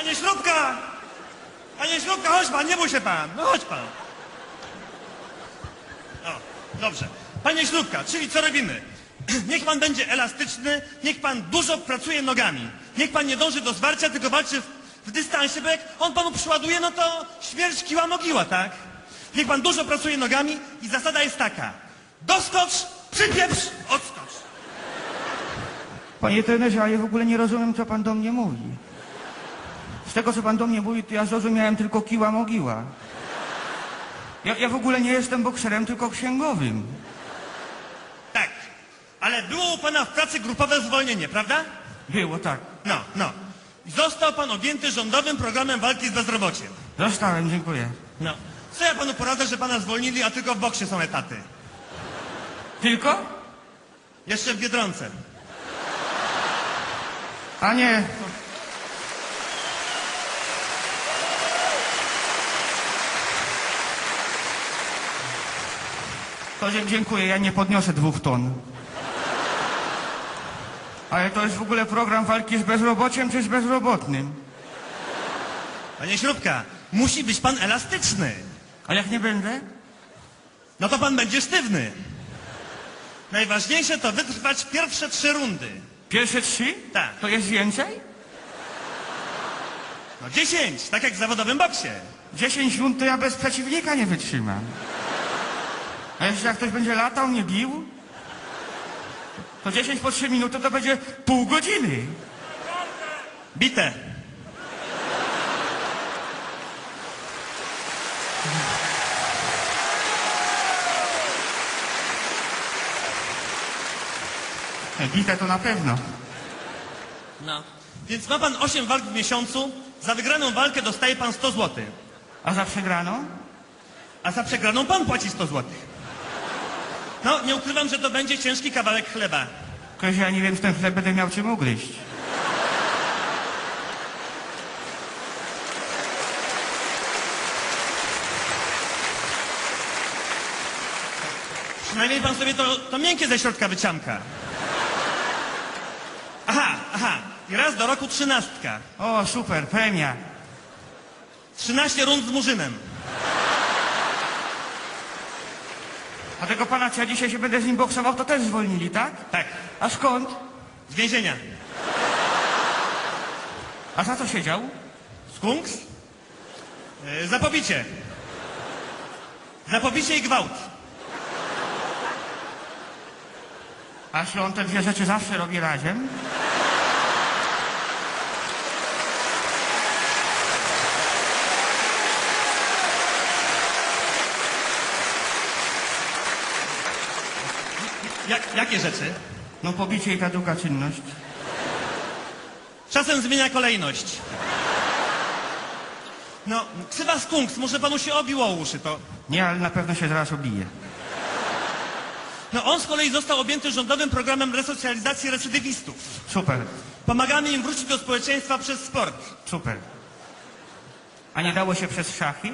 Panie Śrubka! Panie Śrubka, chodź pan, nie bój się pan. No chodź pan. O, dobrze. Panie Śrubka, czyli co robimy? Niech pan będzie elastyczny, niech pan dużo pracuje nogami. Niech pan nie dąży do zwarcia, tylko walczy w, w dystansie, bo jak on panu przyładuje, no to śmierć kiła mogiła, tak? Niech pan dużo pracuje nogami i zasada jest taka. Doskocz, przypieprz, odskocz. Panie trenerze, ale ja w ogóle nie rozumiem, co pan do mnie mówi. Z tego, co pan do mnie mówi, to ja zrozumiałem tylko kiła mogiła. Ja, ja w ogóle nie jestem bokserem, tylko księgowym. Tak, ale było u pana w pracy grupowe zwolnienie, prawda? Było tak. No, no. Został pan objęty rządowym programem walki z bezrobociem. Zostałem, dziękuję. No. Co ja panu poradzę, że pana zwolnili, a tylko w boksie są etaty? Tylko? Jeszcze w Biedronce. A nie. To dziękuję, ja nie podniosę dwóch ton. Ale to jest w ogóle program walki z bezrobociem czy z bezrobotnym? Panie Śrubka, musi być pan elastyczny. A jak nie będę? No to pan będzie sztywny. Najważniejsze to wytrwać pierwsze trzy rundy. Pierwsze trzy? Tak. To jest więcej? No dziesięć, tak jak w zawodowym boksie. 10 rund to ja bez przeciwnika nie wytrzymam. A jeszcze jak ktoś będzie latał, nie bił? To 10 po 3 minuty to będzie pół godziny. Bite. Bite to na pewno. No. Więc ma pan osiem walk w miesiącu, za wygraną walkę dostaje pan 100 zł. A za przegraną? A za przegraną pan płaci 100 zł. No, nie ukrywam, że to będzie ciężki kawałek chleba. Tylko że ja nie wiem, czy ten chleb będę miał czym ugryźć. Przynajmniej pan sobie to, to miękkie ze środka wyciamka. Aha, aha. I raz do roku trzynastka. O, super, premia. 13 rund z murzynem. A tego pana, co ja dzisiaj się będę z nim boksował, to też zwolnili, tak? Tak, A skąd? z więzienia. A za co siedział? Skunks? Yy, za pobicie. Za pobicie i gwałt. A on te dwie rzeczy zawsze robi razem? Jak, jakie rzeczy? No pobicie i ta druga czynność. Czasem zmienia kolejność. No, ksywa skunks, może panu się obiło o uszy, to... Nie, ale na pewno się zaraz obije. No, on z kolei został objęty rządowym programem resocjalizacji recydywistów. Super, Pomagamy im wrócić do społeczeństwa przez sport. super. A nie dało się przez szachy?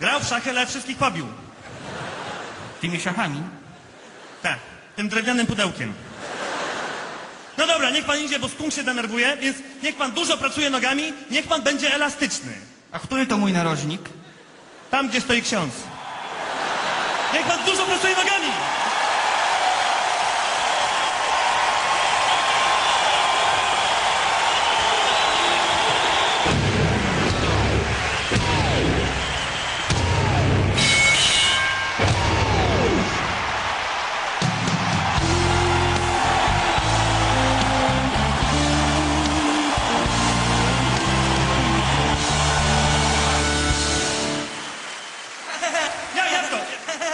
Grał w szachy, ale wszystkich pobił. Tymi szachami? Tak, tym drewnianym pudełkiem. No dobra, niech pan idzie, bo skunk się denerwuje, więc niech pan dużo pracuje nogami, niech pan będzie elastyczny. A który to mój narożnik? Tam, gdzie stoi ksiądz. Niech pan dużo pracuje nogami!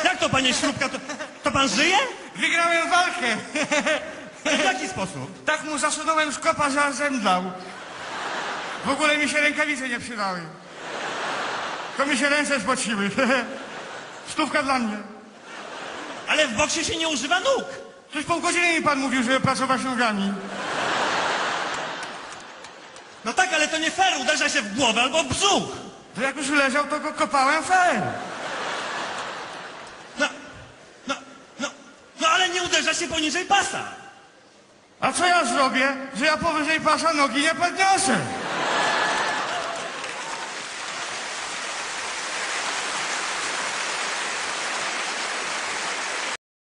Jak to? To, panie Śrubka? To, to pan żyje? Wygrałem walkę! W jaki sposób? Tak mu zasunąłem szkopa, że aż zemdlał. W ogóle mi się rękawice nie przydały. Tylko mi się ręce spociły. Stówka dla mnie. Ale w boksie się nie używa nóg. Coś pół godziny mi pan mówił, żeby pracować nogami. No tak, ale to nie fair, uderza się w głowę albo w brzuch. To jak już leżał, to go kopałem fair. No, no, no, no ale nie uderza się poniżej pasa. A co ja zrobię, że ja powyżej pasa nogi nie podniosę?